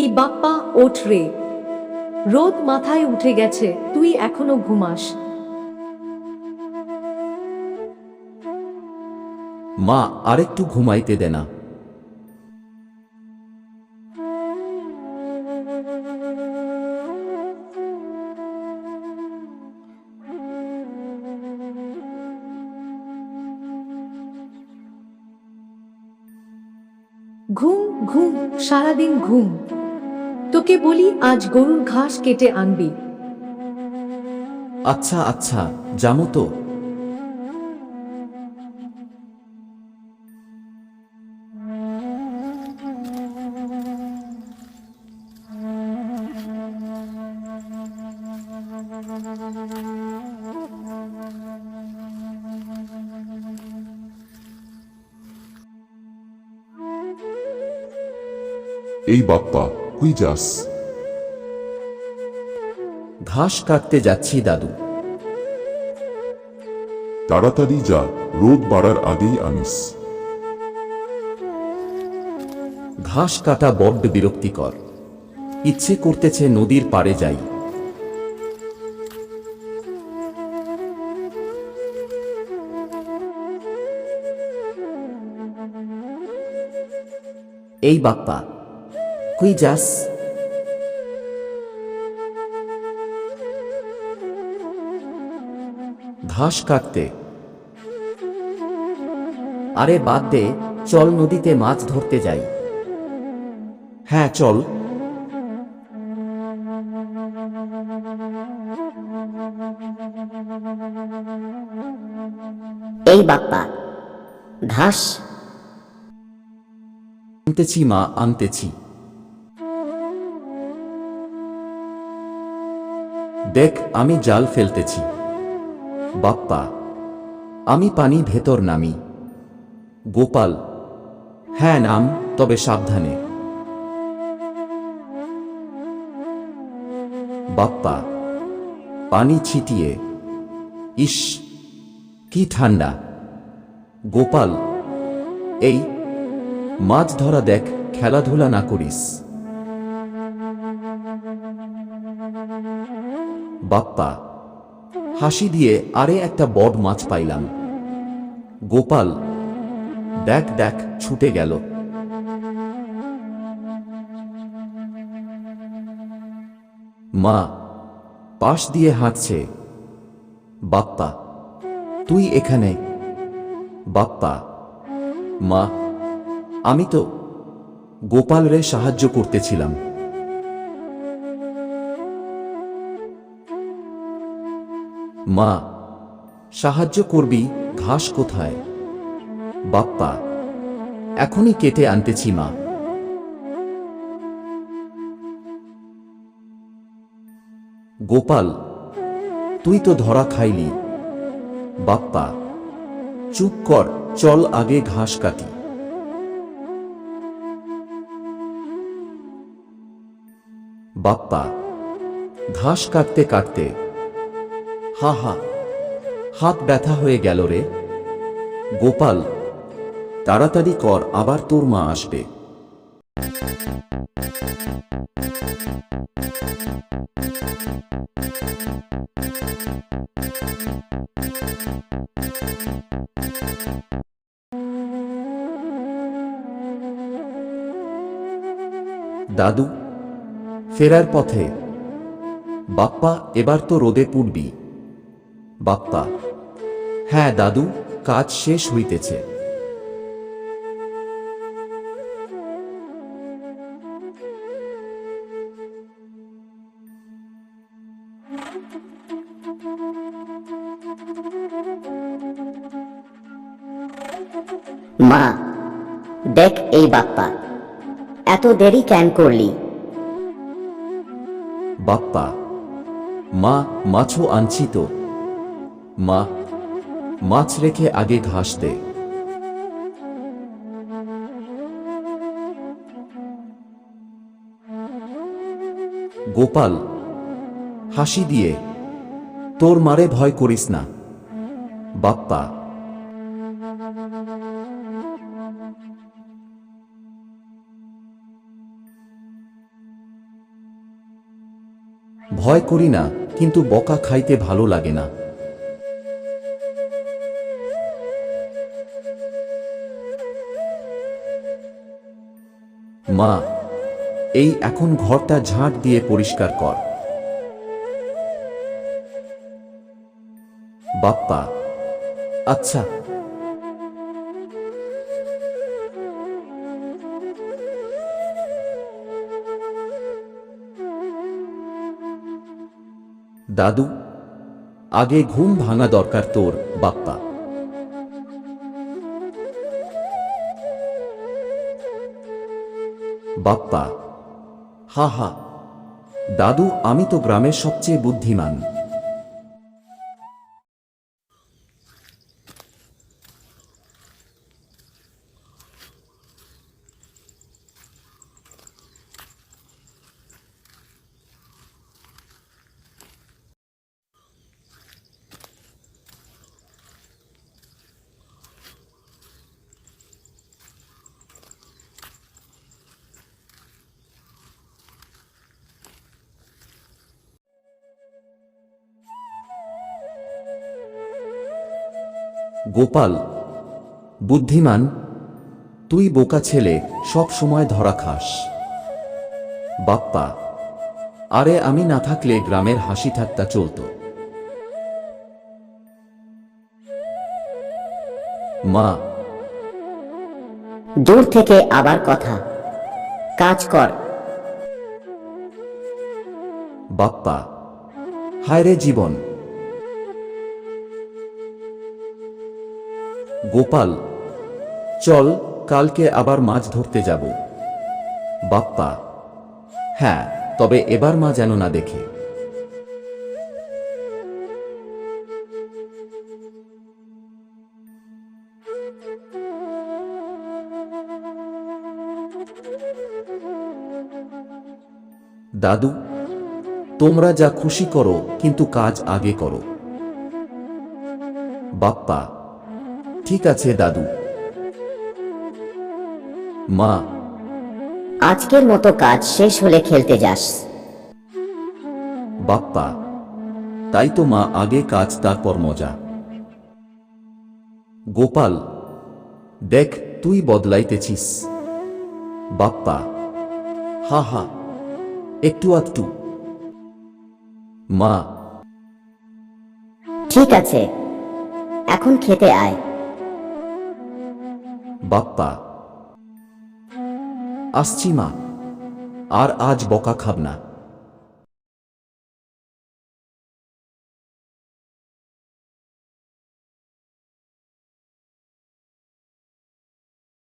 এই বাপ্পা ওঠ রে। রোদ মাথায় উঠে গেছে তুই এখনও ঘুমাস। মা আরেকটু ঘুমাইতে দে না। ঘুম ঘুম সারাদিন ঘুম। তোকে বলি আজ গরুর ঘাস কেটে আনবি। আচ্ছা আচ্ছা জামো তো। এই বাপ্পা কই যাস। ঘাস কাটতে যাচ্ছি দাদু। তাড়াতাড়ি যা রোদ বাড়ার আগেই আনিস। ঘাস কাটা বড্ড বিরক্তিকর। ইচ্ছে করতেছে নদীর পাড়ে যাই। এই বাপ্পা কই যাস ঘাস কাটতে আরে বাদ দে চল নদীতে মাছ ধরতে যাই। হ্যাঁ চল। এই বাপ্পা ঘাস। আনতেছি মা আনতেছি। দেখ, আমি জাল ফেলতেছি। বাপ্পা, আমি পানি ভেতর নামি। গোপাল হ্যাঁ নাম, তবে সাবধানে। বাপ্পা, পানি ছিটিয়ে। ইস, কি ঠান্ডা। গোপাল, এই, মাছ ধরা দেখ, খেলাধুলা না করিস। বাপ্পা, হাসি দিয়ে আরে একটা বড মাছ পাইলাম। গোপাল, দেখ দেখ, ছুটে গেল। মা, পাশ দিয়ে হাঁটছে। বাপ্পা, তুই এখানে? বাপ্পা, মা, আমি তো গোপালরে সাহায্য করতেছিলাম। মা, সাহায্য করবি ঘাস কোথায়? বাপ্পা, এখনই কেটে আনতেছি মা। গোপাল, তুই তো ধরা খাইলি। বাপ্পা, চুপ কর, চল আগে ঘাস কাটি। বাপ্পা, ঘাস কাটতে কাটতে হা হা, হাত ব্যথা হয়ে গেল রে। গোপাল, তাড়াতাড়ি কর, আবার তোর মা আসবে। দাদু, ফেরার পথে। বাপ্পা, এবার তো রোদে পুড়বি। বাপ্পা হ্যাঁ দাদু কাজ শেষ হইতেছে। মা দেখ এই বাপ্পা এত দেরি কেন করলি? বাপ্পা মা মাছও আনছি তো। মা, মাছ রেখে আগে ঘাস দে। গোপাল, হাসি দিয়ে, তোর মারে ভয় করিস না। বাপ্পা, ভয় করি না, কিন্তু বকা খাইতে ভালো লাগে না। মা, এই এখন ঘরটা ঝাঁট দিয়ে পরিষ্কার কর। বাপ্পা আচ্ছা। দাদু, আগে ঘুম ভাঙা দরকার তোর, বাপ্পা। বাপ্পা হা হা দাদু আমি তো গ্রামের সবচেয়ে বুদ্ধিমান। গোপাল বুদ্ধিমান তুই বোকা ছেলে সব সময় ধরা খাস। বাপ্পা আরে আমি না থাকলে গ্রামের হাসি ঠাট্টা চলতো। মা দূর থেকে আবার কথা। কাজ কর। বাপ্পা হায় রে জীবন। গোপাল, চল কালকে আবার মাছ ধরতে যাব। বাপ্পা হ্যাঁ তবে এবার মা যেন না দেখে। দাদু, তোমরা যা খুশি করো, কিন্তু কাজ আগে করো। বাপ্পা ঠিক আছে দাদু। মা। আজকের মতো কাজ শেষ হলে খেলতে যাস। বাপ্পা তাই তো মা আগে কাজ তারপর মজা। গোপাল দেখ তুই বদলাইতেছিস। বাপ্পা হা হা একটু আধটু। মা। ঠিক আছে এখন খেতে আয়। বাপ্পা। আসছি মা আর আজ বকা খাব না।